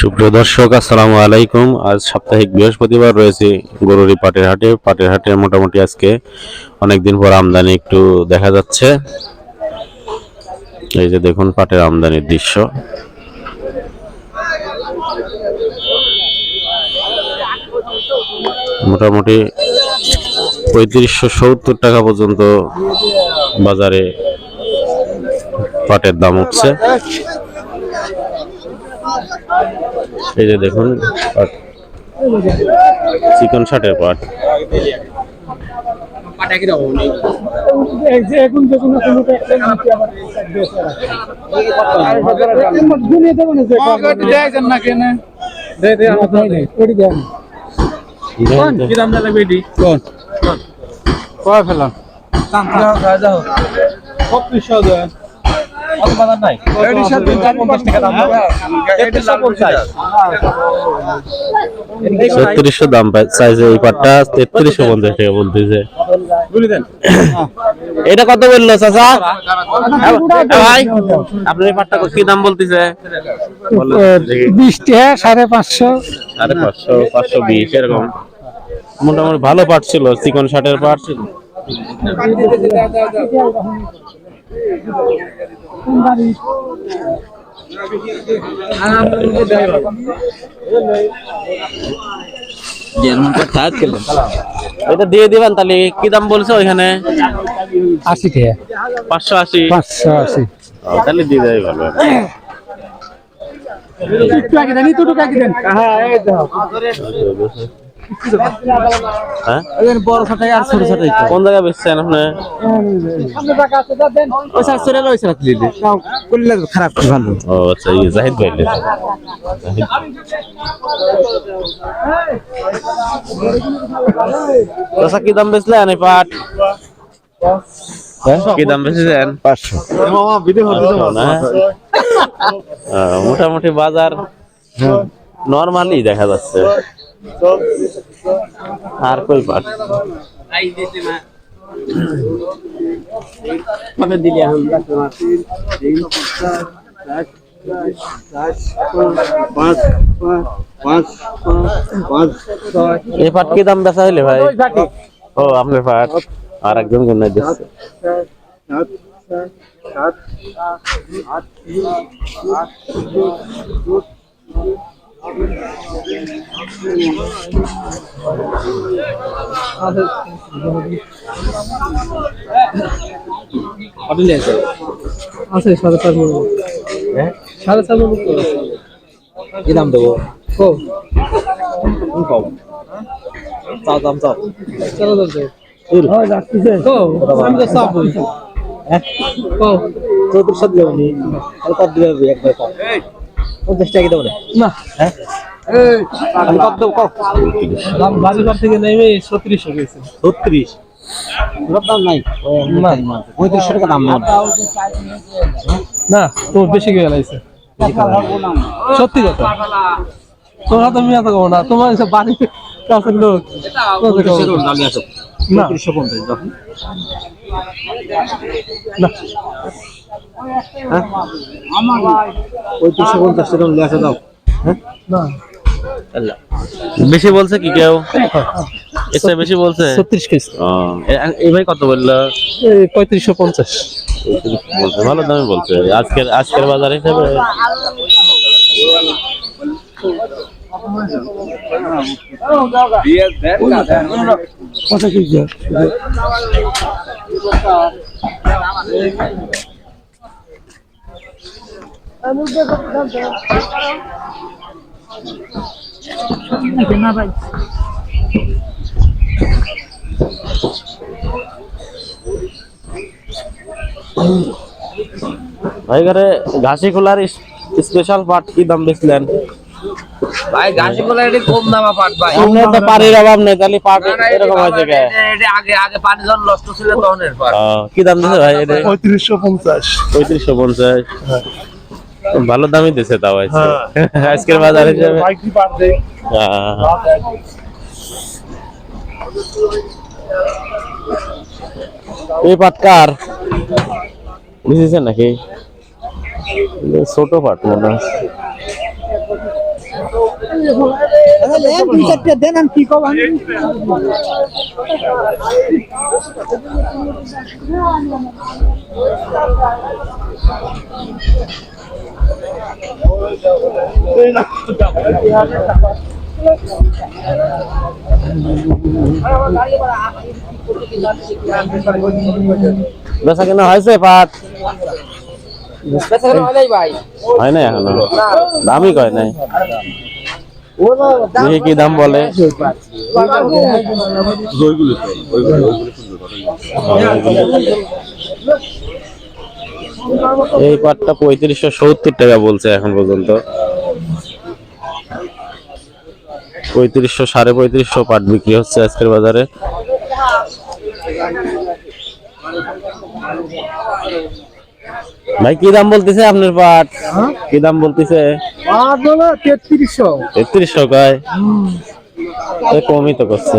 সুপ্রিয় দর্শক, আসসালামু আলাইকুম। আজ সাপ্তাহিক বৃহস্পতিবার রয়েছে গরুরি পাটের হাটে পাটের হাটে মোটামুটি আজকে অনেকদিন পর আমদানি একটু দেখা যাচ্ছে। এই যে দেখুন পাটের আমদানির দৃশ্য। মোটামুটি পঁয়ত্রিশশো সত্তর টাকা পর্যন্ত বাজারে পাটের দাম উঠছে। এই যে দেখুন চিকন শার্টের পাট এখন দেখুন না কোনোটা দাম চাইছে এই পাটটা টাকা বলতেছে। এটা কত বলল চাচা? ভাই আপনার এই পাটটা কি দাম বলতেছে? বলেন দেখি। বিশ টাকা সাড়ে পাঁচশো। সাড়ে পাঁচশো পাঁচশো বিশ এরকম। মোটামুটি ভালো পাট ছিল চিকন শার্টের পাট। ছিল এটা দিয়ে দিবেন তাহলে কি দাম বলছো ওইখানে? আশি টাকা। পাঁচশো আশি। পাঁচশো আশি। তাহলে দিয়ে দেয় ভালো। একটু আগে দেন একটু আগে দেন। হ্যাঁ এই দাও হ্যাঁ? বড় আর ছোট ছাটাই কোন জায়গায় বেচছেন আপনি? সামনে টাকা আছে দাও দেন। ওই স্যার চলে ওই স্যার দিলে করলে খারাপ কি ভালো। ও আচ্ছা এই জাহিদ ভাই লেছে। কি দাম বেচলেন এই পাট? কি দাম বেচেছেন? পাঁচশো। আহ, মোটামুটি বাজার নর্মালি দেখা যাচ্ছে। আর কই পাট এই পাট কি দাম বেচা হইলে ভাই ও আপনার পাট আর একজন গুন্নাই দিচ্ছে আছে সাড়ে চার মন সাড়ে চার মন কি দাম দেবো? ও কম চাও দাম চাও চলো দাও রাখতেছে তো আমি তো সাপ বলছি ও চৌত্রিশশো দিলে উনি আর কত দিলে হবে একবার কম পঞ্চাশ দেবো না হ্যাঁ? বাড়িঘর থেকে নেমে ছত্রিশশো গেছে। ছত্রিশ? দাম নাই? পঁয়ত্রিশশো টাকা দাম না তোমার বেশি গিয়ে গেছে সত্যি কথা। তোমরা তো মিয়া তো কমো না। তোমার এসব বাড়ি কাছের লোক। না। পঁয়ত্রিশশো পঞ্চাশ যখন না। পঁয়ত্রিশশো পঞ্চাশ টাকা নিয়ে আসা দাও। না। বেশি বলছে কি কেউ? এসে বেশি বলছে? ছত্রিশ কেজি। এই ভাই কত বলল? পঁয়ত্রিশশো পঞ্চাশ। ভালো দামে বলছে। আজকের আজকের বাজার হিসেবে? কত কেজি? ভাই ঘরে ঘাসি খোলার স্পেশাল পাট কি দাম বেচলেন? ভাই ঘাসি গুলো এটা কম দামা পাট ভাই। সামনে তো পানির অভাব নেই তাহলে পাট এরকম হয়েছে কে? এটা- আগে আগে পানি যখন নষ্ট ছিল তখন কি দাম দিছে ভাই এটা? পঁয়ত্রিশশো পঞ্চাশ। পঁয়ত্রিশশো পঞ্চাশ। ভালো দামই দিছে তাও আজকে। আজকের বাজার হ্যাঁ। এই পাটকার বুঝেছেন নাকি? ছোট পাট মনে হয়। দেন বেচা কেনা হয়েছে পাট? হয় নাই না এখনও? দামই কয় নাই? দেখি কি দাম বলে। এই পাটটা পঁয়ত্রিশশো সত্তর টাকা বলছে এখন পর্যন্ত। পঁয়ত্রিশশো সাড়ে পঁয়ত্রিশশো পাট বিক্রি হচ্ছে আজকের বাজারে। ভাই কি দাম বলতেছে আপনার পাট? কি দাম বলতেছে? তেত্রিশশো। তেত্রিশশো কয়? কমই তো করছে।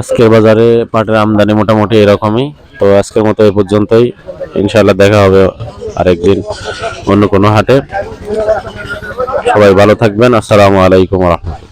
আজকের বাজারে পাটের আমদানি মোটামুটি এরকমই। তো আজকের মতো এ পর্যন্তই। ইনশাল্লাহ দেখা হবে আরেকদিন অন্য কোনো হাটে। সবাই ভালো থাকবেন। আসসালামু আলাইকুম রহমতুল্লাহ।